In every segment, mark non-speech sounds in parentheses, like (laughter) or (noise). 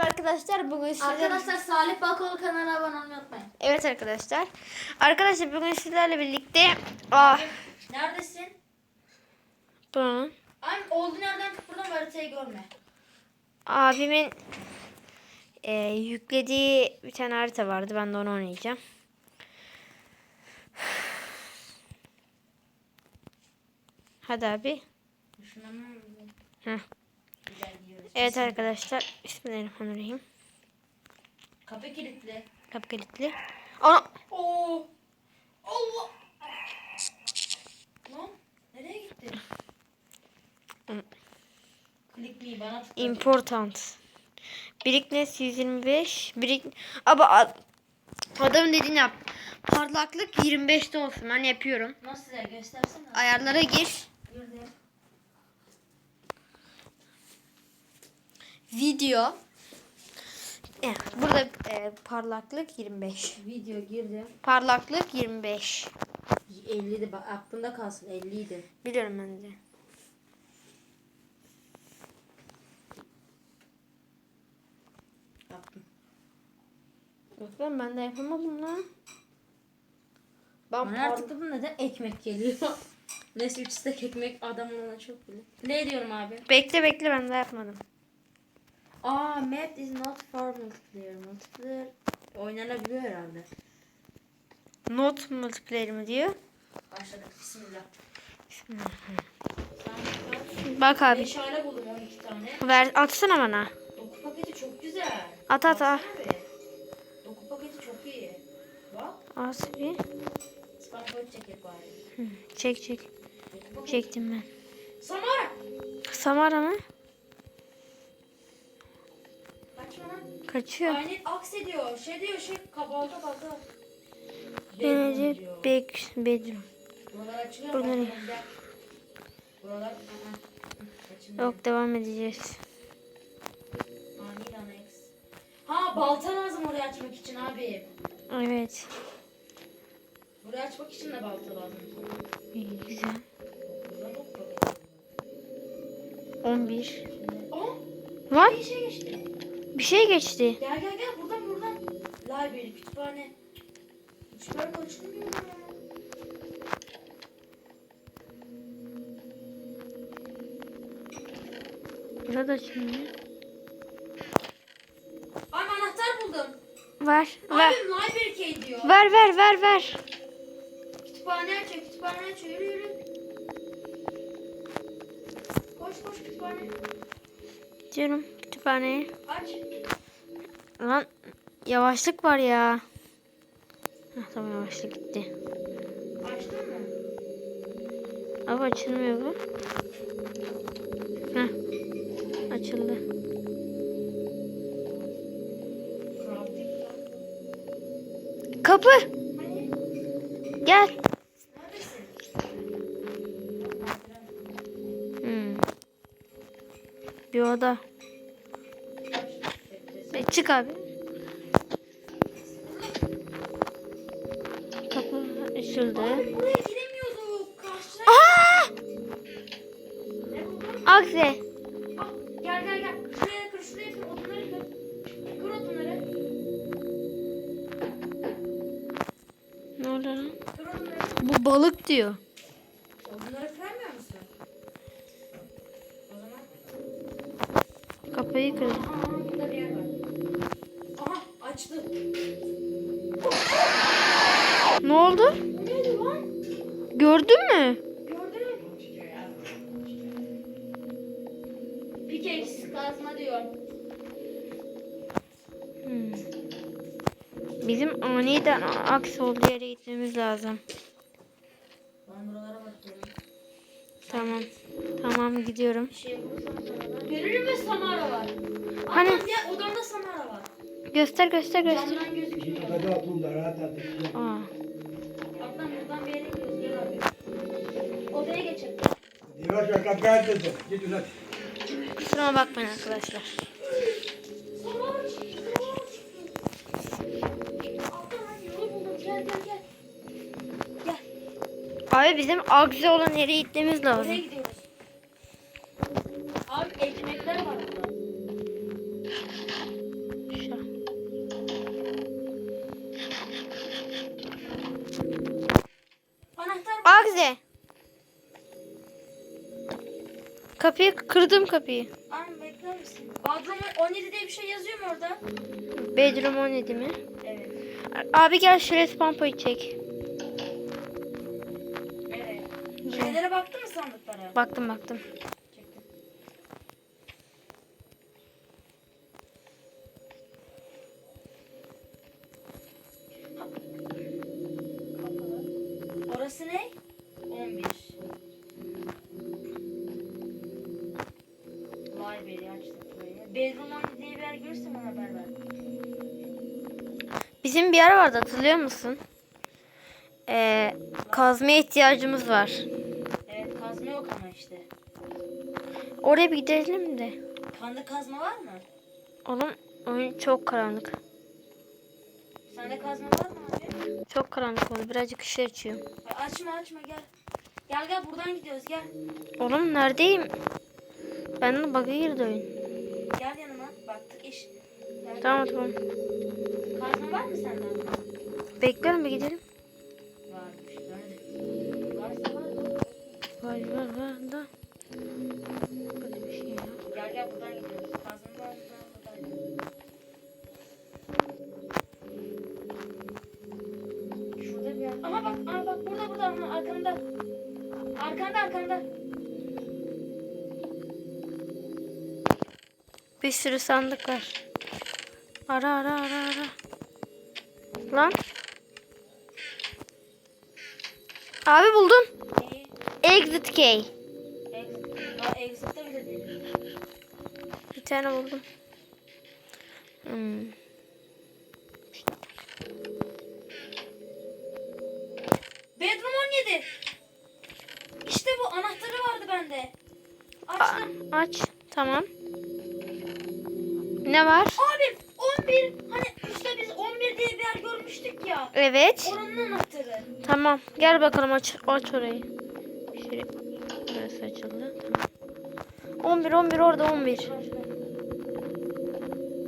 Arkadaşlar bugün sizlerle... Arkadaşlar Salih Balkol kanalına abone olmayı unutmayın. Evet arkadaşlar. Arkadaşlar bugün sizlerle birlikte ah Neredesin? bunun Ay olduğun yerden tut buradan haritayı görme. abimin e, yüklediği bir tane harita vardı. Ben de onu oynayacağım. Hadi abi. Mı? Heh. Evet arkadaşlar. Bismillahirrahmanirrahim. Kapı kilitli. Kapı kilitli. Ana! Oo. Allah. Lan nereye gitti? Hı. Klik mi bana tıkladı. Important. Biriknes 125. Birik... Abi ad- adamın dediğini yap. Parlaklık 25'te olsun. Ben yapıyorum. Nasıl ya göstersene. Ayarlara gir. Girdim. Video. Evet, burada e, parlaklık 25. Video girdim. Parlaklık 25. 50 de bak aklında kalsın 50 idi. Biliyorum ben de. Yaptım. Yok lan ben de yapamadım lan. Ben par- artık bu neden ekmek geliyor? (laughs) Neyse 3 stek ekmek adamın ona çok bilir. Ne diyorum abi? Bekle bekle ben de yapmadım. Aa map is not for multiplayer. Multiplayer oynanabiliyor herhalde. Not multiplayer mi diyor? Başladık. Bismillah. Bak abi. Meşale buldum 12 tane. Ver atsana bana. Doku paketi çok güzel. At at at. Doku paketi çok iyi. Bak. At bir. Spam point çekip bari. Hı, Çek çek. Doku paketi. Çektim ben. Samara. Samara mı? Kaçıyor. Aynen aksediyor. Şey diyor şey kabalda balda. Diyor. bek bedroom. Buralar açılıyor. Buralar. Buralar. Yok devam edeceğiz. Ha balta lazım oraya açmak için abi. Evet. Burayı açmak için de balta lazım. İyi, güzel. Burada yok paketi. 11. Şimdi- Aa Var. bir şey geçti. Bir şey geçti. Gel gel gel buradan buradan. Library kütüphane. Kütüphane açılmıyor. Burada açılmıyor. Abi anahtar buldum. Ver. Ver. Abi library key diyor. Ver ver ver ver. Kütüphane açıyor kütüphane açıyor yürü yürü. Koş koş kütüphane. Diyorum kütüphaneye. Aç. Lan yavaşlık var ya. Heh, tamam yavaşlık gitti. Açtın mı? Abi açılmıyor bu. Heh. Açıldı. Kapı. Hani? Gel. Neredesin? Hmm. Bir oda. Çık abi. Kapı açıldı. Aa! Akse. Ah, gel gel gel. Şuraya kır, şuraya kır. Odunları kır. Kır odunları. Ne oldu lan? Bu balık diyor. Odunları kıramıyor musun? O zaman. Kapıyı kır. Burada bir yer var. Aha, açtı. Ne oldu? Bu neydi lan? Gördün mü? Pickaxe kazma diyor. Hmm. Bizim aniden aksi olduğu yere gitmemiz lazım. Ben buralara bakıyorum. Tamam. Tamam gidiyorum. Bir şey bulursam sana Görürüm ve Samara var. Hani? Ya, odamda Samara. Göster göster göster. Camdan gözüküyor. Hadi aklımda rahat hadi. Aa. Alttan buradan bir yere gidiyoruz. Gel abi. Odaya geçelim. Yavaş yavaş kapıyı açıldı. Gidin hadi. Kusuruma bakmayın arkadaşlar. Abi bizim aksi olan yere gitmemiz Oraya lazım. Kapıyı kırdım kapıyı. Anne bekler misin? Adamın 17 diye bir şey yazıyor mu orada? Bedroom 17 mi? Evet. Abi gel şöyle spam point çek. Evet. Şeylere baktın mı sandıklara? Baktım baktım. 17 diye bir yer görürsem bana haber ver. Bizim bir yer vardı hatırlıyor musun? Ee, kazmaya ihtiyacımız var. Evet kazma yok ama işte. Oraya bir gidelim de. Kanda kazma var mı? Oğlum oyun çok karanlık. Sende kazma var mı abi? Çok karanlık oldu. Birazcık ışığı açıyorum. Ay, açma açma gel. Gel gel buradan gidiyoruz gel. Oğlum neredeyim? Benden bug'a girdi oyun. Gel yanıma. Baktık iş. Gel. Tamam tamam. Kazma var mı sende? Bekliyorum bir gidelim. Varmış. Nerede? Varsa var. Var var var da. Böyle bir şey ya. Gel gel buradan gidiyoruz. Kazma var mı? Şurada bir yer. Aha bak, aha bak burada burada arkanda. Arkanda arkanda. Bir sürü sandık var. Ara ara ara ara. Lan. Abi buldum. Exit key. Exit. Bir tane buldum. Hmm. Evet. Oranın anahtarı. Tamam. Gel bakalım aç aç orayı. Şöyle burası açıldı. Tamam. 11 11 orada 11.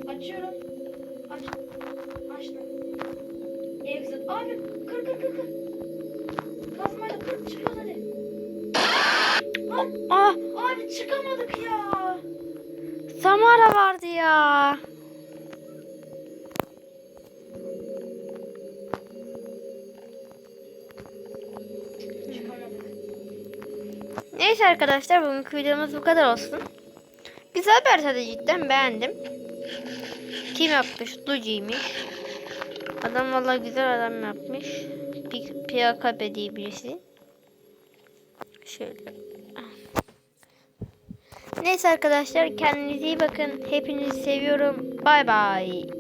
Açıyorum. Aç. Açtım. Exit. Abi kır kır kır kır. Kazmayla kır çıkıyoruz hadi. Lan Ah abi çıkamadık ya. Samara vardı ya. Neyse arkadaşlar bugünkü videomuz bu kadar olsun. Güzel bir haritada cidden beğendim. Kim yapmış? Luci'ymiş. Adam vallahi güzel adam yapmış. PKB diye birisi. Şöyle. Neyse arkadaşlar kendinize iyi bakın. Hepinizi seviyorum. Bay bay.